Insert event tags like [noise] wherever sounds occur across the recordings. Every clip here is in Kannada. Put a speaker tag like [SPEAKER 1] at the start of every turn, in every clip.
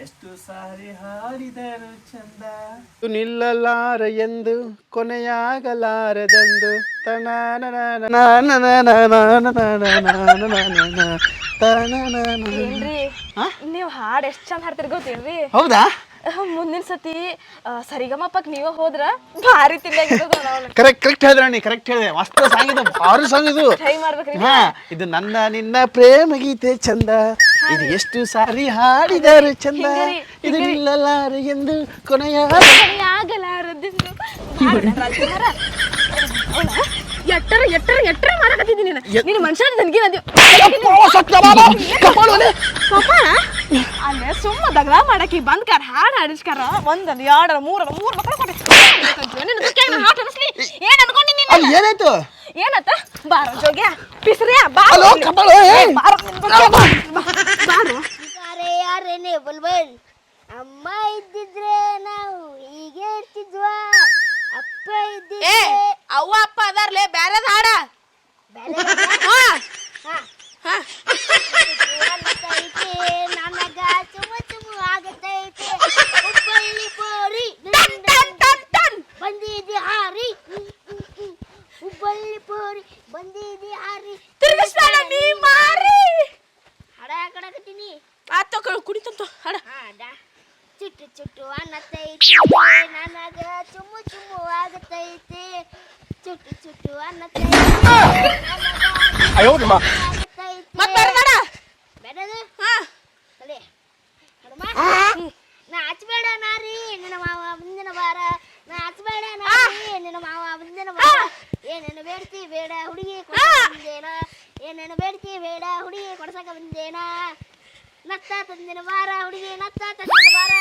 [SPEAKER 1] ಎಷ್ಟು ಸಾರಿ ಹಾಡಿದರು ಚಂದ ನಿಲ್ಲಲಾರ ಎಂದು ಕೊನೆಯಾಗಲಾರದೆಂದು
[SPEAKER 2] ನೀವು ನೀವ್ ಹಾಡ್ ಎಷ್ಟ್ ಚಂದ ಹಾಡ್ತಿರ್ ಗೊತ್ತೇನ್ರಿ
[SPEAKER 1] ಹೌದಾ
[SPEAKER 2] ಮುಂದಿನ ಸತಿ ಸರಿಗಮಪ್ಪಕ್ಕೆ ನೀವೇ ಹೋದ್ರ? ಭಾರಿ ತಿನ್ನಂಗಿರ್ತದ
[SPEAKER 1] ಕರೆಕ್ಟ್ ಕರೆಕ್ಟ್ ಹೇಳಿದ್ರ ನೀ ಕರೆಕ್ಟ್ ಹೇಳಿದೆ. ಮಸ್ತ್ ಸಾಂಗ್ ಇದು ಭಾರಿ ಸಾಂಗ್ ಇದು.
[SPEAKER 2] ಟ್ರೈ ಮಾಡ್ಬೇಕ್ರಿ
[SPEAKER 1] ಹಾ ಇದು ನನ್ನ ನಿನ್ನ ಪ್ರೇಮ ಗೀತೆ ಚಂದ. ಇದು ಎಷ್ಟು ಸಾರಿ ಹಾಡಿದಾರೆ ಚಂದ. ಇದು ನಿಲ್ಲಲಾರ ಎಂದು ಕೊನೆಯ
[SPEAKER 2] ಆಗಲಾರದೆಂದು [laughs] ಎಟ್ಟರ ಎಟ್ಟರ ಎಟ್ಟರ ಮಾಡಕತ್ತಿದ್ದೀನಿ ನೀನು. ನೀನು ಮನುಷ್ಯ ನನಗೆ ಅಲ್ಲೇ ಸುಮ್ಮ ದಗದ ಮಾಡಕ್ಕೆ ಬಂದ್ ಕಾರ್ ಹಾಡ್ ಹಾಡಿಸ್ಕಾರ. ಒಂದ್ ಎರಡ ಮೂರ ಮೂರ್ ಮಕ್ಕಳು ಕೊಟ್ಟೆ ಹಾಟ್ ಅನಿಸ್ಲಿ ಏನ್ ಅನ್ಕೊಂಡಿ ನೀನು?
[SPEAKER 1] ಏನಾಯ್ತು?
[SPEAKER 2] ಏನತ್ತ? ಬಾರ ಜೋಗ್ಯ. ಪಿಸ್ರಿಯ ಬಾರ
[SPEAKER 1] ಅರೆ!
[SPEAKER 2] ಬಾರ
[SPEAKER 3] ಯಾರೇ ಯಾರೇನೆ ಬಲ್ಬಲ್ ಅಮ್ಮ ಇದ್ದಿದ್ರೆ ನಾವು ಹೀಗೆ ಇರ್ತಿದ್ವಾ? ಅಪ್ಪ ಇದ್ದಿದ್ರೆ
[SPEAKER 2] ಅವ್ವ ಅಪ್ಪ ಅದಾರ್ಲೆ ಬ್ಯಾರೆದ ಹಾಡ.
[SPEAKER 3] ಹಾ. ಹಾ. ಚುಮು ಬಂದಿದಿ ಹಾರಿ ಹ್ಮ್, ಹ್ಮ್, ಹ್ಮ್. ಹುಬ್ಬಳ್ಳಿ ಪೋರಿ ಬಂದಿದಿ ಹಾರಿ
[SPEAKER 2] ತಿರುಗಿಸ್ಬೇಡ ನೀ ಮಾರಿ
[SPEAKER 3] ಹಡ ಕಡಕತ್ತೀನಿ
[SPEAKER 2] ಆತ ಕುಡಿತಂತ ಹಾಡ
[SPEAKER 3] ಹಾಡ ಚುಟ್ಟು ಚುಟ್ಟು ಅನ್ನತೈತೆ ನನಗ ಚುಮ್ಮು ಚುಮ್ಮು ಆಗತೈತೆ ಚುಟ್ಟು ಚುಟ್ಟು ಅನ್ನತೈತೆ
[SPEAKER 1] ಅಯ್ಯೋ ನಿಮ್ಮ
[SPEAKER 3] ತಂದಿನ ಬಾರ ಹುಡುಗಿ ನತ್ತ ತಂದಿನ ಬಾರ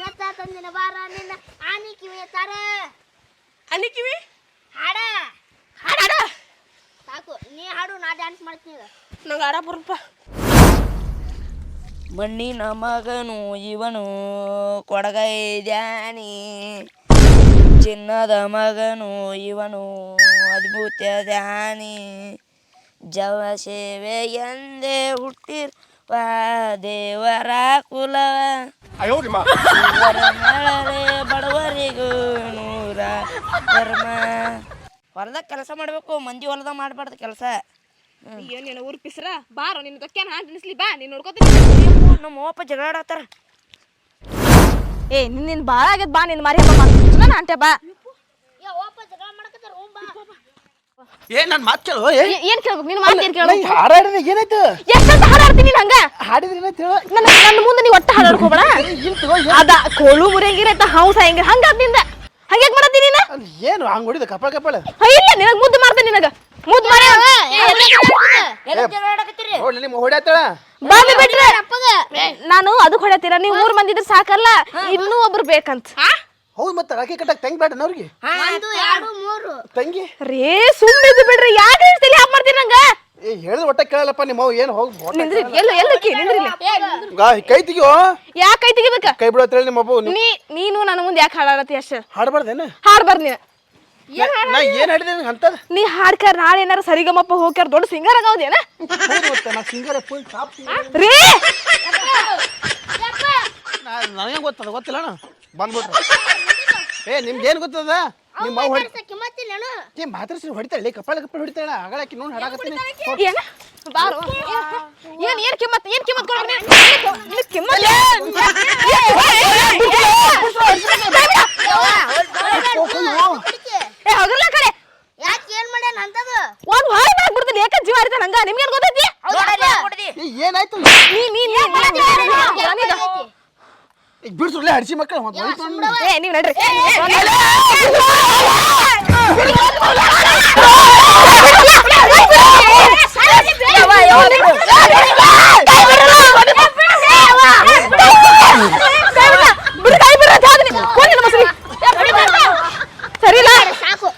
[SPEAKER 3] ನತ್ತ ತಂದಿನ ಬಾರ ನಿನ್ನ ಆನಿ ಕಿವಿ ತಾರ
[SPEAKER 2] ಆನಿ ಕಿವಿ?
[SPEAKER 3] ಹಾಡ.
[SPEAKER 2] ಹಾಡ
[SPEAKER 3] ಸಾಕು ನೀ ಹಾಡು ನಾ ಡ್ಯಾನ್ಸ್ ಮಾಡ್ತೀನಿ.
[SPEAKER 2] ನಂಗೆ ಹಾಡ ಬರಪ್ಪ
[SPEAKER 4] ಮಣ್ಣಿನ ಮಗನು ಇವನು ಕೊಡಗೈ ಧ್ಯಾನಿ ಚಿನ್ನದ ಮಗನು ಇವನು ಅದ್ಭುತ ದ್ಯಾನಿ ಜವ ಸೇವೆ ಎಂದೇ ಹುಟ್ಟಿರುವ ದೇವರ ಕುಲವ ಬಡವರಿಗೂ ನೂರ ಧರ್ಮ. ಹೊಲದಾಗ ಕೆಲಸ ಮಾಡಬೇಕು ಮಂದಿ ಹೊಲದಾಗ ಮಾಡ್ಬಾರ್ದು ಕೆಲಸ.
[SPEAKER 2] ಏನ್ ನೀನು ಊರ್ ಪಿಸ್ರ. ಬಾರೋ ನಿನ್ನ ದೊಕ್ಕ ಹಾಡ್ ಅನಿಸ್ಲಿ ಬಾ ನೀನ್ ನೋಡ್ಕೋತೀನಿ.
[SPEAKER 4] ನಮ್ಮ ಓಪ ಜಗಳಾಡತ್ತಾರ.
[SPEAKER 2] ಏ ನಿನ್ನ ನಿನ್ನ ಬಾಳ ಆಗೈತ್ ಬಾ ನಿನ್ ಮಾರಿ ಹಬ್ಬ ನಾನು ಅಂಟೆ ಬಾ
[SPEAKER 3] ಯಾ ವಾಪ ಜಗಳ ಮಾಡಕತ್ತಾರ ಹೋಗ್ ಬಾ
[SPEAKER 1] ಏ ನನ್ ಮಾತ್ ಕೇಳು ಏ.
[SPEAKER 2] ಏ- ಏನ್ ಕೇಳ್ಬೇಕು? ನಿನ್ನ ಮಾತು ಏನ್ ಕೇಳು
[SPEAKER 1] ನಾ ಈ ಹಾಡಾಡಿದ್ರೆ ಏನಾಯ್ತು?
[SPEAKER 2] ಎಷ್ಟಂತ ಹಾಡಾಡ್ತೀನಿ ನೀನ್ ಹಂಗ
[SPEAKER 1] ಹಾಡಿದ್ರೆ ಏನಾಯ್ತು ಹೇಳು?
[SPEAKER 2] ನನ್ನ ನನ್ನ ಮುಂದೆ ನೀ ಒಟ್ಟ ಹಾಡಾಡ್ಕೋಬೇಡ ಹೋಗ್ಬೇಡ
[SPEAKER 1] ತಗೋ ಏನ್-
[SPEAKER 2] ಅದ ಕೋಳು ಮುರಿಯಂಗಿರತ್ತ ಹಂಸ ಹೆಂಗಿರ ಹಂಗ ನಿಂದ. ಹಂಗ್ಯಾಕ್ ಮಾಡತ್ತೀನಿ ನೀನ?
[SPEAKER 1] ಅಲ್ಲಿ ಏನು ಹಂಗ್ ಹೊಡಿದ ಕಪಾಳ ಕಪಾಳ?
[SPEAKER 2] ಹಾ, ಇಲ್ಲ ನಿನಗ ಮುದ್ದು ಮಾಡ್ದೆ ನಿನಗ. ಮುದ್ದು ಮಾಡಿ
[SPEAKER 1] ನೋಡ್ಲಿ ನಿಮ್ಮ ಹೊಡ್ಯಾತಳ
[SPEAKER 2] ಬಾಬಿ ಬಿಟ್ರೆ ನಾನು ಅದಕ್ಕೆ ಹೊಡ್ಯಾತೀರ ನೀವು ಮೂರ್ ಮಂದಿ ಇದ್ರೆ ಸಾಕಲ್ಲ ಇನ್ನೂ ಒಬ್ರು ಬೇಕಂತ.
[SPEAKER 1] ಹೌದು ಮತ್ತೆ ರಾಕಿ ಕಟ್ಟಕ್ ತಂಗಿ ಬೇಡ ಅವ್ರಿಗೆ
[SPEAKER 3] ಒಂದು ಎರಡು ಮೂರು.
[SPEAKER 1] ತಂಗಿ?
[SPEAKER 2] ರೇ ಸುಮ್ಮನೆ ಬಿಡ್ರಿ ಯಾಕೆ ಹೇಳ್ತೀರಿ ಯಾಕೆ ಮಾಡ್ತೀರಿ ನಂಗ?
[SPEAKER 1] ಏ ಹೇಳಿದ್ರೆ ಹೊಟ್ಟೆ ಕೇಳಲ್ಲಪ್ಪ ನಿಮ್ಮ ಅವ್ ಏನು ಹೋಗಿ
[SPEAKER 2] ನಿಂದ್ರಿ ಎಲ್ಲ ಎಲ್ಲಕ್ಕೆ ನಿಂದ್ರಿ
[SPEAKER 1] ಕೈ ತೆಗಿಯೋ?
[SPEAKER 2] ಯಾಕೆ ಕೈ ತೆಗಿಬೇಕ?
[SPEAKER 1] ಕೈ ಬಿಡತ್ತೇಳಿ ನಿಮ್ಮ ಅಬ್ಬು
[SPEAKER 2] ನೀ ನೀನು ನನ್ನ ಮುಂದೆ ಯಾಕೆ ಹಾಡಾಡತ್ತಿ ಅಷ್ಟ?
[SPEAKER 1] ಹಾಡಬಾರ್ದೇನ?
[SPEAKER 2] ಹಾಡ್ಬಾರ್ದು ನೀನು.
[SPEAKER 1] ನಾ ಏನ್ ಹಾಡಿದೆ ನಿಂಗೆ ಅಂತದ
[SPEAKER 2] ನೀ ಹಾಡ್ಕಾರ ನಾಳೆ ಏನಾರ ಸರಿಗಮಪ್ಪ ಹೋಗ್ಯಾರ ದೊಡ್ಡ ಸಿಂಗರ್ ಆಗೌದೇನ
[SPEAKER 1] ನಾ ಸಿಂಗರ್ ಫುಲ್ ಟಾಪ್
[SPEAKER 2] ರೇ!
[SPEAKER 1] ನನಗೆ ಗೊತ್ತದ ಗೊತ್ತಿಲ್ಲ ಅಣ್ಣ? ಬಂದ್ಬಿಟ್ರು ಏ ನಿಮ್ಗೆ ಏನು ಗೊತ್ತದ ನಿಮ್ಮ ಅವ್ವ ಹೊಡಿ ಏ ಮಾತಾಡ್ಸಿ ಹೊಡಿತಾಳೆ ಕಪಾಳ ಕಪಾಳ ಹೊಡಿತಾಳ ಆಗಳಾಕಿ ನೋಡಿ ಹಾಡಾಕತ್ತೀನಿ
[SPEAKER 2] ಏನ ಬಾರೋ ಏನ್ ಏನ್ ಕಿಮ್ಮತ್ ಏನ್ ಕಿಮ್ಮತ್ ಕೊಡ್ರಿ ನೀನ್ ಕಿಮ್ಮತ್ ಏ ಹೋಗಲ್ಲ ಕಡೆ
[SPEAKER 3] ಯಾಕೆ ಏನ್ ಮಾಡ್ಯಾನ ಅಂತದು
[SPEAKER 2] ಒಂದ್ ವಾರ ಮಾಡ್ಬಿಡ್ತೀನಿ ಏಕ ಜೀವ ಹರಿತಾನ ಹಂಗ ನಿಮ್ಗೇನ್ ಗೊತ್ತೈತಿ
[SPEAKER 1] ಏನಾಯ್ತು
[SPEAKER 2] ನೀ ನೀ ನೀ ನೀ- ನೀ- ನೀ-
[SPEAKER 1] ಈಗ ಬಿಡ್ಸುಡ್ಲೆ ಹಡ್ಸಿ ಮಕ್ಕಳು ಅಂದ್ಬಿಡು.
[SPEAKER 2] ಏ ನೀವ್ ನಡ್ರಿ ಸರಿಲ್ಲ
[SPEAKER 3] ಸಾಕು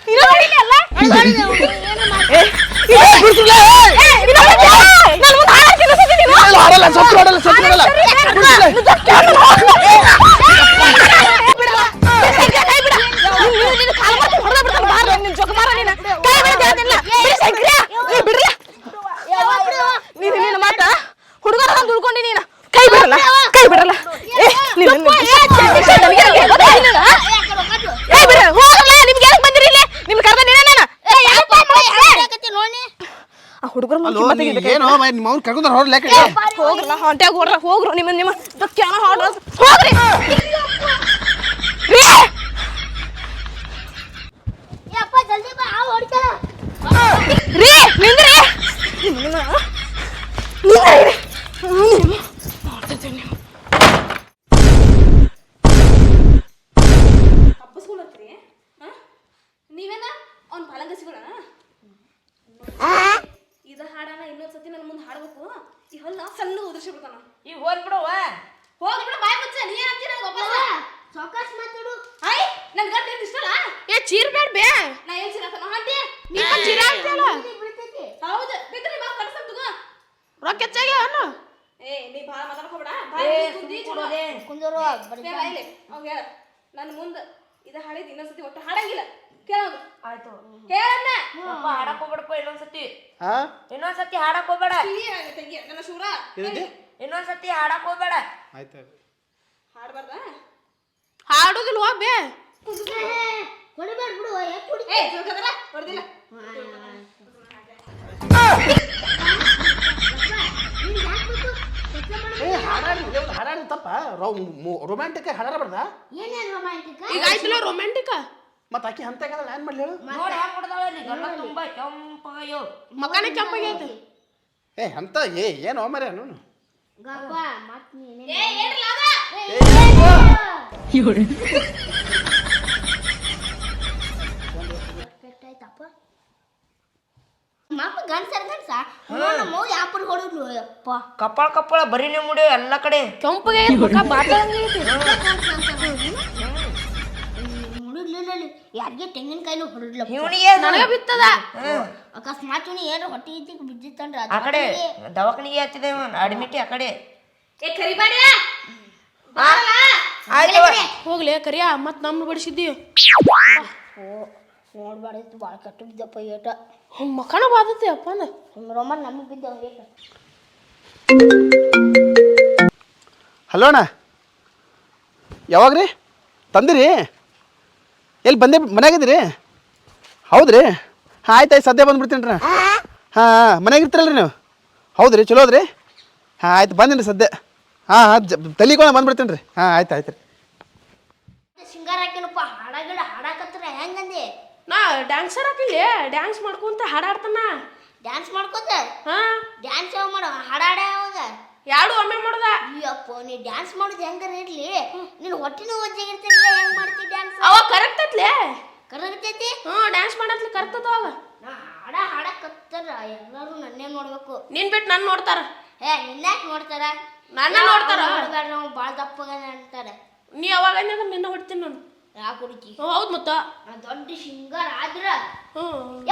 [SPEAKER 2] ಹುಡುಗರ ದುಡ್ಕೊಂಡಿ ನೀನು. ಕೈ ಬಿಡಲ್ಲ ಕೈ ಬಿಡಲ್ಲ ಏ, ನಿನ್ನ? ಕೈ ಬಿಡ ಹೋಗಲ್ಲ ನಿಮ್ಗೆ ಯಾಕೆ ಬಂದಿರಿ ಇಲ್ಲಿ? ನಿಮ್ ಕರ್ದ ನೀನ ಆ ಹುಡುಗರು
[SPEAKER 1] ಏನೋ ನಿಮ್ಮ ಹೊರಡ್ಲೆ
[SPEAKER 2] ಹೋಗ್ರಲ್ಲ ಹೊಂಟ್ಯಾಗ ಹೋಗ್ರ ಹೋಗ್ರು ನಿಮ್ಮ ನಿಮ್ಮ ಕ್ಯಾನ ಹಾಡ್ರ ಹೋಗ್ರಿ. ರೀ
[SPEAKER 3] ಯಪ್ಪ ಜಲ್ದಿ ಬಾ ಹಾವು ಹೊಡಿತಾರ
[SPEAKER 2] ರೀ ನಿಂದ್ರಿ ನಿಮ್ಮ ನಿಂದ್ರಿ ನಿಮ್ಮ ಮಾಡ್ತಿದ್ದೀನಿ ನೀವು ಹಬ್ಬಸ್ಕೊಳತ್ರಿ ನೀವೇನ ಅವ್ನ ಪಲಂಗಸಿಗಳ ಇದ ಸತಿ ನನ್ನ ಮುಂದೆ ಹಾಡ್ಬೇಕು. ಈ ಹಲ್ಲ ಸಣ್ಣ ಉದ್ರಿಸಿ ಬಿಡ್ತಾನ.
[SPEAKER 4] ಹೋಗ್ ಹೋಗ್ಬಿಡವ
[SPEAKER 2] ಹೋಗಿ ಬಿಡ ಬಾಯ್ ಮುಚ್ಚ ನೀ ಅಂತೀರ ವಾಪಸ್
[SPEAKER 3] ಸಾವಕಾಶ ಮಾತಾಡು.
[SPEAKER 2] ಐ ನನ್ ಗಂಡ ಏನ್ ಇಷ್ಟಲ್ಲ? ಏ ಚೀರ್ ಬೇಡ ಬೇ. ನಾ ಏನ್ ಚೀರ ನಾ ಹಾಂತಿ ನೀ ಚೀರ ಅಂತೀಯಲ್ಲ ಹೌದು ಬಿದ್ರಿ ಮಾ ಕರ್ಸಂ ತಗೋ ರೊಕ್ಕ ಹೆಚ್ಚಾಗಿ ಅನ್ನು ಏ ನೀ ಭಾಳ ಮಾತಾಡ್ಕೋಬೇಡ ಬಾಯ್ ಕುಂದಿ ಚಲೋ.
[SPEAKER 3] ಕುಂದರು ಬರೀ
[SPEAKER 2] ಹೇಳ ಅವ್ನ್ ಹೇಳ. ನನ್ನ ಮುಂದ ಇದ ಹಾಡಿದ್ ಇನ್ನೊಂದ್ಸತಿ ಒಟ್ಟು ಹಾಡಂಗಿಲ್ಲ. ಕೇಳೋದು.
[SPEAKER 4] ಆಯ್ತು.
[SPEAKER 2] ಹೇಳಣ್ಣ
[SPEAKER 4] ಅಪ್ಪ ಹಾಡಕ್ ಹೋಗ್ಬೇಡಪ್ಪ ಇನ್ನೊಂದ್ಸತಿ.
[SPEAKER 1] ಹಾ?
[SPEAKER 4] ಇನ್ನೊಂದ್ಸತಿ ಹಾಡಕ್ ಹೋಗ್ಬೇಡ.
[SPEAKER 2] ತಂಗಿ ನನ್ನ ಶೂರ
[SPEAKER 1] ಇದಕ್ಕೆ
[SPEAKER 4] ಇನ್ನೊಂದ್ಸತಿ ಹಾಡಕ್ ಹೋಗ್ಬೇಡ.
[SPEAKER 1] ಆಯ್ತು
[SPEAKER 2] ಹಾಡ್ಬಾರ್ದ? ಹಾಡುದಿಲ್ಲ ಹೋಗ್ಬೇ
[SPEAKER 3] ಹೊಡಿಬೇಡ ಬಿಡು ಯಾಕೆ ಹೊಡಿ
[SPEAKER 2] ಏ ತಿಳ್ಕದಲ್ಲ ಹೊಡ್ದಿಲ್ಲ
[SPEAKER 1] ಏ ಹಾಡಾಡಿ ಹಾಡಾಡಿ ತಪ್ಪ ರೊಮ್ಯಾಂಟಿಕ್ ಹಾಡಾಡಬಾರ್ದ
[SPEAKER 3] ಏನೇನು ರೊಮ್ಯಾಂಟಿಕ
[SPEAKER 2] ಈಗ ಆಯ್ತಲ್ಲ ರೊಮ್ಯಾಂಟಿಕ
[SPEAKER 1] ಮತ್ತೆ ಆಕಿ ಅಂತ ಏನ್ ಮಾಡ್ಲಿ ಹೇಳು
[SPEAKER 4] ನೋಡಿ ಹೆಂಗ್ ಗಲ್ಲ ತುಂಬಾ ಕೆಂಪಗಾಯೋ
[SPEAKER 2] ಮಕಾನೆ ಕೆಂಪಾಗೈತಿ
[SPEAKER 1] ಏ ಅಂತ ಏ ಏನು ಮರ ನೋನು
[SPEAKER 3] ಗಪ್ಪ ಮತ್ ನೀನೇ
[SPEAKER 2] ಏ ಏನ್ರಲ್ಲ ಅದ
[SPEAKER 3] ಹೊಡಿದ್ಲು ಕಪ್ಪ
[SPEAKER 4] ಕಪ್ಪಳ ಬರೀ ನೀವು ಮುಡಿ ಎಲ್ಲ ಕಡೆ.
[SPEAKER 2] ಕೆಂಪಗೆ ಬಾತಂಗೈತಿ
[SPEAKER 3] ಹುಡುಗ್ಲಿಲ್ಲ ಯಾರಿಗೆ ತೆಂಗಿನಕಾಯಿನೂ ಹೊಡಿದ್ಲ
[SPEAKER 4] ಇವನಿಗೆ
[SPEAKER 2] ನನಗೆ ಬಿತ್ತದ.
[SPEAKER 3] ಅಕಸ್ಮಾತ್ ಇವ್ನು ಏನು ಹೊಟ್ಟೆ ಇದ್ದಿ ಬಿದ್ದಿತ್ತಂದ್ರ
[SPEAKER 4] ಆ ಕಡೆ ದವಾಖಾನಿಗೆ ಹಚ್ಚಿದೆ ಅಡ್ಮಿಟ್ ಆ ಕಡೆ.
[SPEAKER 2] ಏ ಕರಿಬೇಡ
[SPEAKER 4] ಆಯ್ತು
[SPEAKER 2] ಹೋಗ್ಲಿ ಕರಿಯ ಮತ್ ನಮ್ಮ ಬಡಿಸಿದ್ದಿ.
[SPEAKER 3] ನೋಡ್ಬಾರ್ದಿತ್ತು ಭಾಳ ಕಟ್ಟು ಬಿದ್ದಪ್ಪ ಏಟ.
[SPEAKER 2] ಮಕ್ಕಳ ಬಾದತ್ತೆ ಅಪ್ಪ ಅಂದ
[SPEAKER 3] ರೊಮ್ಮ ನಮಗೆ ಬಿದ್ದವ ಏಟ
[SPEAKER 1] ಹಲೋ ಅಣ್ಣ. ಯಾವಾಗ ರೀ? ತಂದಿರಿ? ಎಲ್ಲಿ ಬಂದೆ ಮನ್ಯಾಗಿದ್ದೀರಿ ಹೌದ್ರಿ? ಹಾಂ ಆಯ್ತು ಆಯ್ತು ಸದ್ಯ ಬಂದ್ಬಿಡ್ತೀನಿ ರೀ ಹಾಂ ಹಾಂ ಮನ್ಯಾಗ ಇರ್ತೀರಲ್ರಿ ನೀವು? ಹೌದ್ರಿ ಚಲೋ ಅದ್ರಿ? ಹಾಂ ಆಯ್ತು ಬಂದಿನಿ ಸದ್ಯ. ಹಾಂ ಹಾಂ ಜ ತಲೆಗೋಣ ಬಂದ್ಬಿಡ್ತೀನಿ ರೀ ಹಾಂ ಆಯ್ತು ಆಯ್ತು ರೀ.
[SPEAKER 3] ಸಿಂಗಾರ ಹಾಕಿನಪ್ಪ ಹಾಡಾಗಿಡ ಹಾಡಾಕತ್ರ ಹೆಂಗಂದಿ?
[SPEAKER 2] ನಾ ಡ್ಯಾನ್ಸರ್ ಹಾಕಿಲ್ಲ ಡ್ಯಾನ್ಸ್ ಮಾಡ್ಕೊಂತ ಹಾಡಾಡ್ತಾನ.
[SPEAKER 3] ಡ್ಯಾನ್ಸ್ ಮಾಡ್ಕೋತ
[SPEAKER 2] ಹಾ.
[SPEAKER 3] ಡ್ಯಾನ್ಸ್ ಯಾವ ಮಾಡೋ? ಹಾಡಾಡ ಯಾವಾಗ
[SPEAKER 2] ಯಾರು ಒಮ್ಮೆ ಮಾಡುದ?
[SPEAKER 3] ಅಯ್ಯಪ್ಪ ನೀ ಡ್ಯಾನ್ಸ್ ಮಾಡೋದು ಹೆಂಗಾರ ಇರ್ಲಿ? ನೀನು ಹೊಟ್ಟಿನೂ ಒಜ್ಜಾಗಿರ್ತಿರ್ಲಿ ಹೆಂಗ್ ಮಾಡ್ತಿ ಡ್ಯಾನ್ಸ್
[SPEAKER 2] ಅವ ಕರೆಕ್ಟ್ ಐತ್ಲೆ
[SPEAKER 3] ಕರಗತೈತಿ?
[SPEAKER 2] ಹ್ಞೂ ಡ್ಯಾನ್ಸ್ ಮಾಡತ್ಲಿ ಕರ್ತದ ಅವಾಗ
[SPEAKER 3] ನಾ ಹಾಡ ಕತ್ತರ ಎಲ್ಲರೂ ನನ್ನೇ ನೋಡ್ಬೇಕು.
[SPEAKER 2] ನಿನ್ ಬಿಟ್ಟು ನನ್ನ ನೋಡ್ತಾರ.
[SPEAKER 3] ಏ ನಿನ್ಯಾಕ್ ನೋಡ್ತಾರ?
[SPEAKER 2] ನನ್ನ ನೋಡ್ತಾರ?
[SPEAKER 3] ನೋಡ್ಬೇಡ ನಾವು ಭಾಳ ಅಂತಾರೆ
[SPEAKER 2] ನೀ ಅವಾಗ ನಿನ್ನ ಹೊಡ್ತೀನಿ ನಾನು
[SPEAKER 3] ಯಾಕೆ ಹುಡುಕಿ
[SPEAKER 2] ಹೌದು ಮತ್ತ.
[SPEAKER 3] ನಾ ದೊಡ್ಡ ಸಿಂಗರ್ ಆದ್ರ.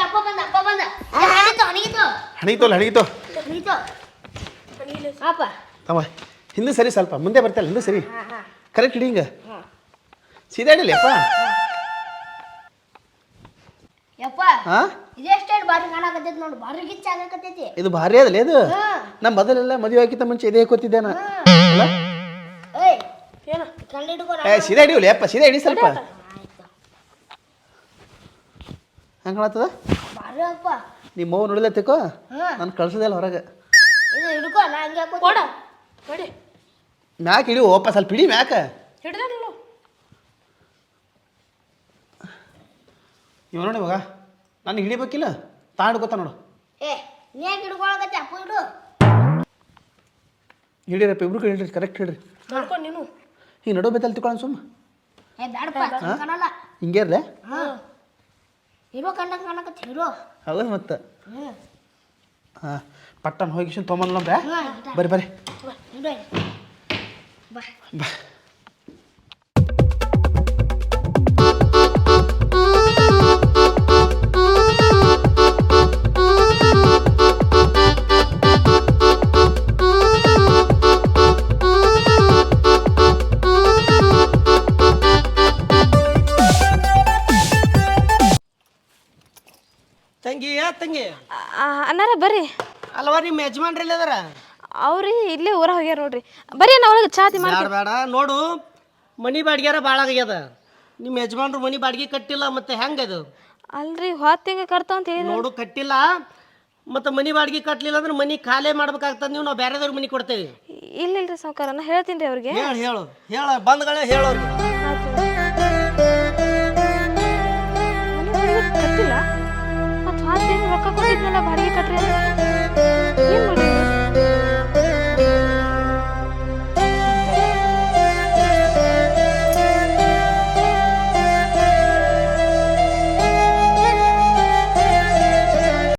[SPEAKER 3] ಅಪ್ಪ ಬಂದ ಅಪ್ಪ ಬಂದ. ಹಣಿತು
[SPEAKER 1] ಹಣಿತೋಲ್ ಹಣಿತೋ
[SPEAKER 3] ಹಣಿತು. ಅಪ್ಪ.
[SPEAKER 1] ತಮ್ಮ ಹಿಂದೆ ಸರಿ ಸ್ವಲ್ಪ ಮುಂದೆ ಬರ್ತಲ್ಲ ಹಿಂದೆ ಸರಿ.
[SPEAKER 3] ಹಾ ಹಾ.
[SPEAKER 1] ಕರೆಕ್ಟ್ ಇಡಿ ಹಿಂಗ. ಸೀದಾ ಇಡಲಿ ಅಪ್ಪ
[SPEAKER 3] ಯಪ್ಪ ಇದೆಷ್ಟೇ ಬಾರಿ ಕಾಣಕತ್ತೈತಿ ನೋಡು ಬಾರಿ ಗಿಚ್ಚ ಆಗಕತ್ತೈತಿ.
[SPEAKER 1] ಇದು ಭಾರಿ ಅದಲ್ಲ ಇದು? ನಮ್ಮ ಮೊದಲೆಲ್ಲ ಮದುವೆ ಆಗಿತ್ತ ಮುಂಚೆ ಇದೇ ಕೂತಿದ್ದೆ ನಾ.
[SPEAKER 3] ಏಯ್.
[SPEAKER 2] ಏನ?
[SPEAKER 1] ಏ ಸೀದಾ ಹಿಡಿಯಲಿ ಅಪ್ಪ ಸೀದಾ ಹಿಡಿ ಸ್ವಲ್ಪ. ಹೆಂಗೆ ಕಾಣತ್ತದ?
[SPEAKER 3] ಬಾರಿ ಅಪ್ಪ.
[SPEAKER 1] ನಿಮ್ಮ ಮಗು
[SPEAKER 3] ಹಾ.
[SPEAKER 1] ನಾನು ಕಳ್ಸೋದಿಲ್ಲ ಹೊರಗೆ.
[SPEAKER 2] ಕೊಡಿ.
[SPEAKER 1] ಮ್ಯಾಕ್ ಹಿಡಿ ಓಪ ಸ್ವಲ್ಪ ಹಿಡಿ ಮ್ಯಾಕ. ಇವ್ ನೋಡಿ ಮಗ ನಾನು ಹಿಡಿಬೇಕಿಲ್ಲ ತಾ ಹಿಡ್ಕೋತ ನೋಡು. ಹಿಡೀರಪ್ಪ ಇಬ್ರು ಹಿಡ್ರಿ ಕರೆಕ್ಟ್ ಹಿಡ್ರಿ. ಹಿಂಗೆ ನಡು ಬೇತಲ್ಲಿ ತಿಳ್ಕೊಳ್ಳೋಣ ಸುಮ್ಮ.
[SPEAKER 3] ಏ ಬ್ಯಾಡಪ್ಪ ಕಾಣಲ್ಲ.
[SPEAKER 1] ಹಿಂಗೆ ಇರ್ಲೆ?
[SPEAKER 3] ಹೀರೋ ಕಂಡಂಗೆ ಕಾಣಕತ್ತ ಹೀರೋ
[SPEAKER 1] ಹೌದು ಮತ್ತೆ.
[SPEAKER 3] ಹ್ಞೂ
[SPEAKER 1] ಹಾಂ ಪಟ್ಟನ್ ಹೋಗಿ ಬರ್ರಿ ಬರ್ರಿ
[SPEAKER 3] ಹಿಂಗೆ ಬಾ.
[SPEAKER 1] ಬಾ.
[SPEAKER 5] ಅಲ್ವಾ ನಿಮ್ಮ ಯಜಮಾನ್ರಿ ಅದಾರ
[SPEAKER 2] ಅವ್ರಿ ಇಲ್ಲೇ ಊರ ಹೋಗ್ಯಾರ ನೋಡ್ರಿ. ಬರೀ ನಾ ಒಳಗೆ ಚಾತಿ ಮಾಡಿ
[SPEAKER 5] ಬೇಡ ಬೇಡ ನೋಡು ಮನಿ ಬಾಡಿಗೆರ ಭಾಳ ಆಗ್ಯದ. ನಿಮ್ಮ ಯಜಮಾನ್ರು ಮನಿ ಬಾಡಿಗೆ ಕಟ್ಟಿಲ್ಲ ಮತ್ತೆ ಹೆಂಗದು
[SPEAKER 2] ಅಲ್ರಿ ಹೊತ್ತ ಹಿಂಗೆ ಕಟ್ತಾವ ಅಂತ ಹೇಳಿ
[SPEAKER 5] ನೋಡು ಕಟ್ಟಿಲ್ಲ. ಮತ್ತೆ ಮನಿ ಬಾಡಿಗೆ ಕಟ್ಟಲಿಲ್ಲ ಅಂದ್ರೆ ಮನಿ ಖಾಲಿ ಮಾಡ್ಬೇಕಾಗ್ತದ ನೀವು ನಾವು ಬೇರೆದವ್ರಿಗೆ ಮನಿ ಕೊಡ್ತೇವೆ.
[SPEAKER 2] ಇಲ್ಲ ಇಲ್ರಿ ಸಾವುಕಾರ ನಾ ಹೇಳ್ತೀನಿ ರೀ ಅವ್ರಿಗೆ.
[SPEAKER 5] ಹೇಳು ಹೇಳು. ಹೇಳ ಬಂದ್ಗಳೇ ಹೇಳೋರಿಗೆ.